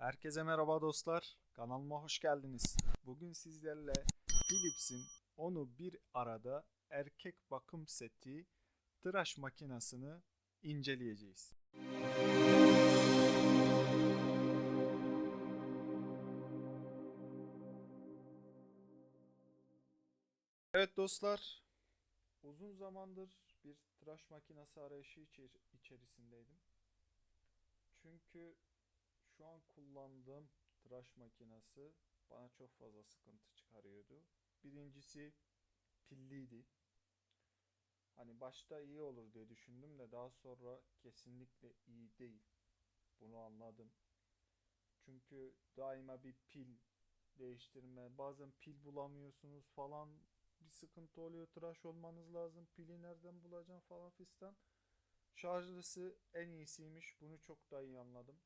Herkese merhaba dostlar. Kanalıma hoş geldiniz. Bugün sizlerle Philips'in onu bir arada erkek bakım seti tıraş makinesini inceleyeceğiz. Evet dostlar, uzun zamandır bir tıraş makinesi arayışı içer- içerisindeydim. Çünkü şu an kullandığım tıraş makinesi bana çok fazla sıkıntı çıkarıyordu. Birincisi pilliydi. Hani başta iyi olur diye düşündüm de daha sonra kesinlikle iyi değil. Bunu anladım. Çünkü daima bir pil değiştirme, bazen pil bulamıyorsunuz falan bir sıkıntı oluyor. Tıraş olmanız lazım. Pili nereden bulacağım falan fistan. Şarjlısı en iyisiymiş. Bunu çok daha iyi anladım.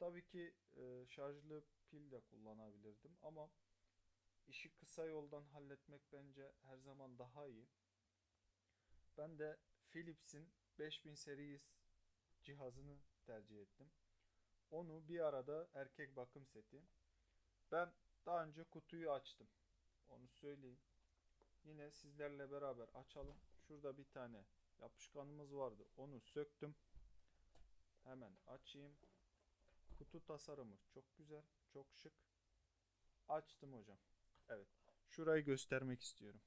Tabii ki e, şarjlı pil de kullanabilirdim ama işi kısa yoldan halletmek bence her zaman daha iyi. Ben de Philips'in 5000 series cihazını tercih ettim. Onu bir arada erkek bakım seti. Ben daha önce kutuyu açtım. Onu söyleyeyim. Yine sizlerle beraber açalım. Şurada bir tane yapışkanımız vardı. Onu söktüm. Hemen açayım. Kutu tasarımı çok güzel, çok şık. Açtım hocam. Evet. Şurayı göstermek istiyorum.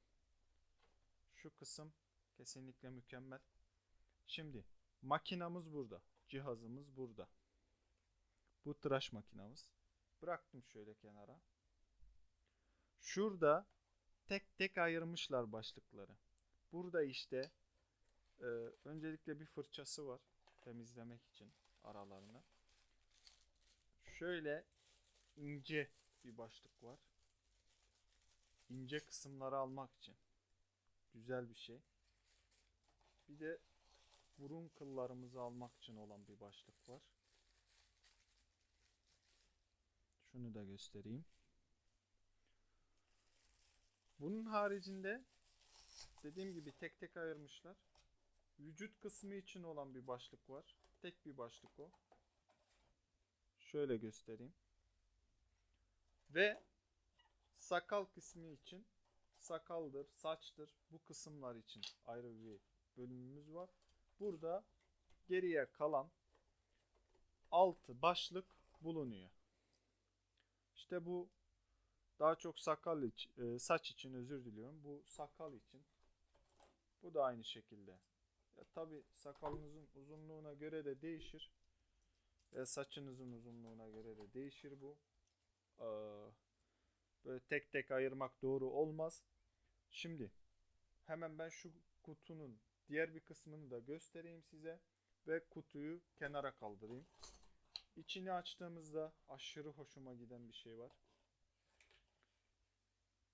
Şu kısım kesinlikle mükemmel. Şimdi makinamız burada. Cihazımız burada. Bu tıraş makinamız. Bıraktım şöyle kenara. Şurada tek tek ayırmışlar başlıkları. Burada işte e, öncelikle bir fırçası var temizlemek için aralarını. Şöyle ince bir başlık var. İnce kısımları almak için. Güzel bir şey. Bir de burun kıllarımızı almak için olan bir başlık var. Şunu da göstereyim. Bunun haricinde dediğim gibi tek tek ayırmışlar. Vücut kısmı için olan bir başlık var. Tek bir başlık o. Şöyle göstereyim. Ve sakal kısmı için sakaldır, saçtır bu kısımlar için ayrı bir bölümümüz var. Burada geriye kalan altı başlık bulunuyor. İşte bu daha çok sakal için, saç için özür diliyorum. Bu sakal için. Bu da aynı şekilde. Ya tabi sakalınızın uzunluğuna göre de değişir. Ve saçınızın uzunluğuna göre de değişir bu. Ee, böyle tek tek ayırmak doğru olmaz. Şimdi hemen ben şu kutunun diğer bir kısmını da göstereyim size ve kutuyu kenara kaldırayım. İçini açtığımızda aşırı hoşuma giden bir şey var.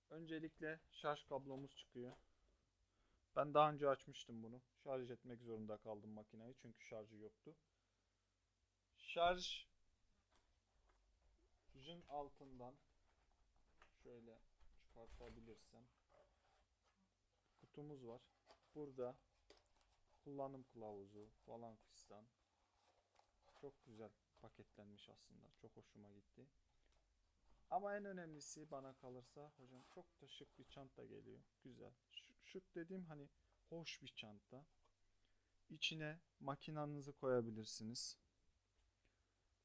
Öncelikle şarj kablomuz çıkıyor. Ben daha önce açmıştım bunu. Şarj etmek zorunda kaldım makineyi çünkü şarjı yoktu. Şarjın altından şöyle çıkartabilirsem kutumuz var. Burada kullanım kılavuzu falan fistan. Çok güzel paketlenmiş aslında. Çok hoşuma gitti. Ama en önemlisi bana kalırsa hocam çok da şık bir çanta geliyor. Güzel. Ş- şık dediğim hani hoş bir çanta. İçine makinanızı koyabilirsiniz.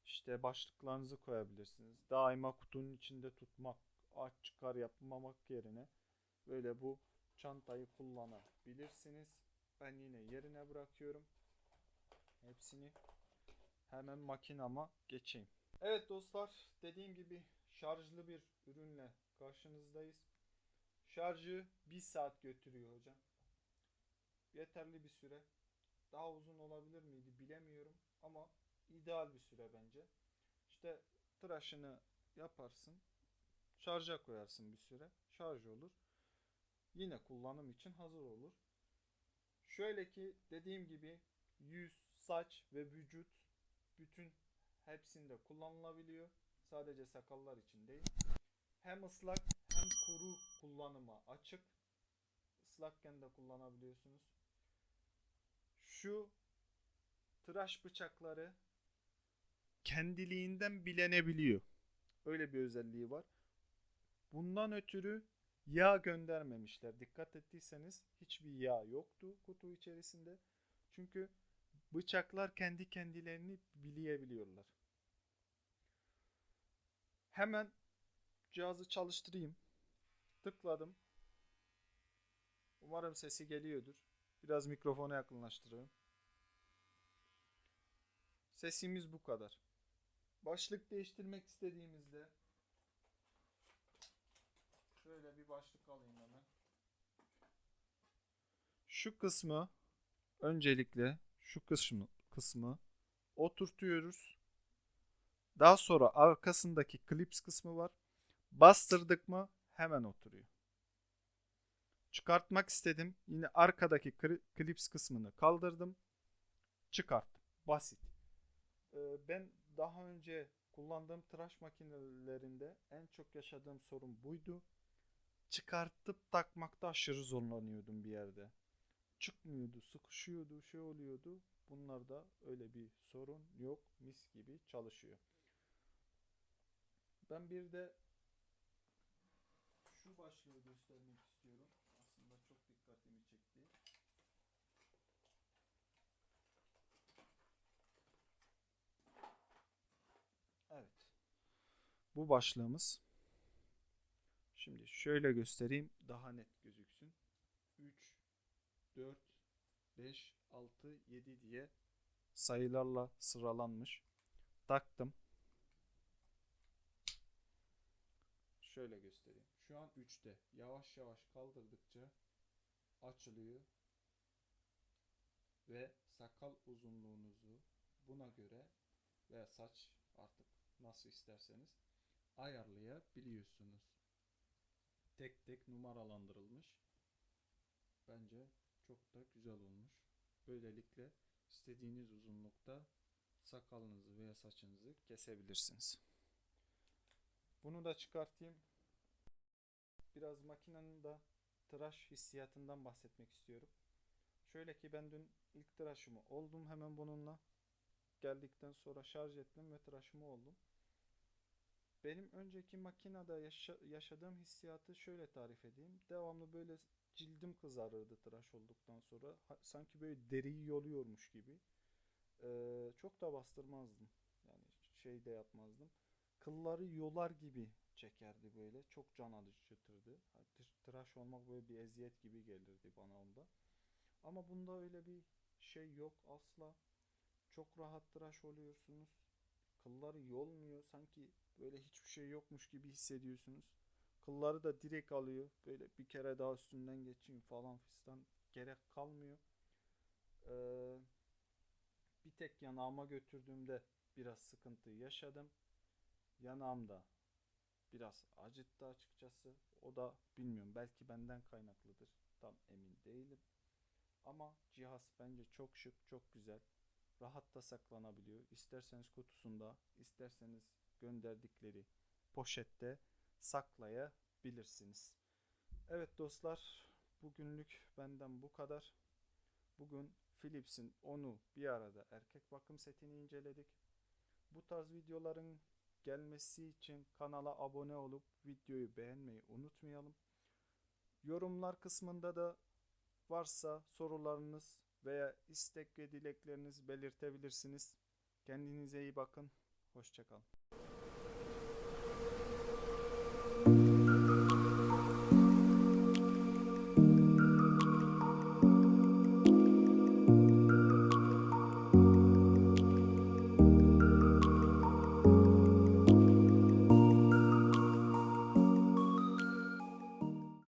İşte başlıklarınızı koyabilirsiniz. Daima kutunun içinde tutmak, aç çıkar yapmamak yerine böyle bu çantayı kullanabilirsiniz. Ben yine yerine bırakıyorum. Hepsini hemen makinama geçeyim. Evet dostlar dediğim gibi şarjlı bir ürünle karşınızdayız. Şarjı 1 saat götürüyor hocam. Yeterli bir süre. Daha uzun olabilir miydi bilemiyorum ama ideal bir süre bence. İşte tıraşını yaparsın. Şarja koyarsın bir süre. Şarj olur. Yine kullanım için hazır olur. Şöyle ki dediğim gibi yüz, saç ve vücut bütün hepsinde kullanılabiliyor. Sadece sakallar için değil. Hem ıslak hem kuru kullanıma açık. Islakken de kullanabiliyorsunuz. Şu tıraş bıçakları kendiliğinden bilenebiliyor. Öyle bir özelliği var. Bundan ötürü yağ göndermemişler. Dikkat ettiyseniz hiçbir yağ yoktu kutu içerisinde. Çünkü bıçaklar kendi kendilerini bileyebiliyorlar. Hemen cihazı çalıştırayım. Tıkladım. Umarım sesi geliyordur. Biraz mikrofona yakınlaştırayım. Sesimiz bu kadar. Başlık değiştirmek istediğimizde şöyle bir başlık alayım hemen. Şu kısmı öncelikle şu kısmı kısmı oturtuyoruz. Daha sonra arkasındaki clips kısmı var. Bastırdık mı hemen oturuyor. Çıkartmak istedim. Yine arkadaki clips kısmını kaldırdım. Çıkarttım. Basit. Ee, ben daha önce kullandığım tıraş makinelerinde en çok yaşadığım sorun buydu. Çıkartıp takmakta aşırı zorlanıyordum bir yerde. Çıkmıyordu, sıkışıyordu, şey oluyordu. Bunlarda öyle bir sorun yok. Mis gibi çalışıyor. Ben bir de şu başlığı göstermek istiyorum. Aslında çok dikkatimi çekti. Evet. Bu başlığımız. Şimdi şöyle göstereyim daha net gözüksün. 3, 4, 5, 6, 7 diye sayılarla sıralanmış. Taktım. Şöyle göstereyim. Şu an 3'te. Yavaş yavaş kaldırdıkça açılıyor. Ve sakal uzunluğunuzu buna göre veya saç artık nasıl isterseniz ayarlayabiliyorsunuz. Tek tek numaralandırılmış. Bence çok da güzel olmuş. Böylelikle istediğiniz uzunlukta sakalınızı veya saçınızı kesebilirsiniz. Bunu da çıkartayım. Biraz makinenin de tıraş hissiyatından bahsetmek istiyorum. Şöyle ki ben dün ilk tıraşımı oldum hemen bununla. Geldikten sonra şarj ettim ve tıraşımı oldum. Benim önceki makinede yaşa- yaşadığım hissiyatı şöyle tarif edeyim. Devamlı böyle cildim kızarırdı tıraş olduktan sonra. Ha- sanki böyle deriyi yoluyormuş gibi. Ee, çok da bastırmazdım. Yani şey de yapmazdım. Kılları yolar gibi çekerdi böyle. Çok can acıtırdı. Tıraş olmak böyle bir eziyet gibi gelirdi bana onda. Ama bunda öyle bir şey yok asla. Çok rahat tıraş oluyorsunuz. Kılları yolmuyor. Sanki böyle hiçbir şey yokmuş gibi hissediyorsunuz. Kılları da direkt alıyor. Böyle bir kere daha üstünden geçeyim falan fistan. Gerek kalmıyor. Ee, bir tek yanağıma götürdüğümde biraz sıkıntı yaşadım. Yanağımda biraz acıttı açıkçası. O da bilmiyorum belki benden kaynaklıdır. Tam emin değilim. Ama cihaz bence çok şık, çok güzel. Rahat da saklanabiliyor. İsterseniz kutusunda, isterseniz gönderdikleri poşette saklayabilirsiniz. Evet dostlar, bugünlük benden bu kadar. Bugün Philips'in onu bir arada erkek bakım setini inceledik. Bu tarz videoların gelmesi için kanala abone olup videoyu beğenmeyi unutmayalım. Yorumlar kısmında da varsa sorularınız veya istek ve dileklerinizi belirtebilirsiniz. Kendinize iyi bakın. Hoşçakalın.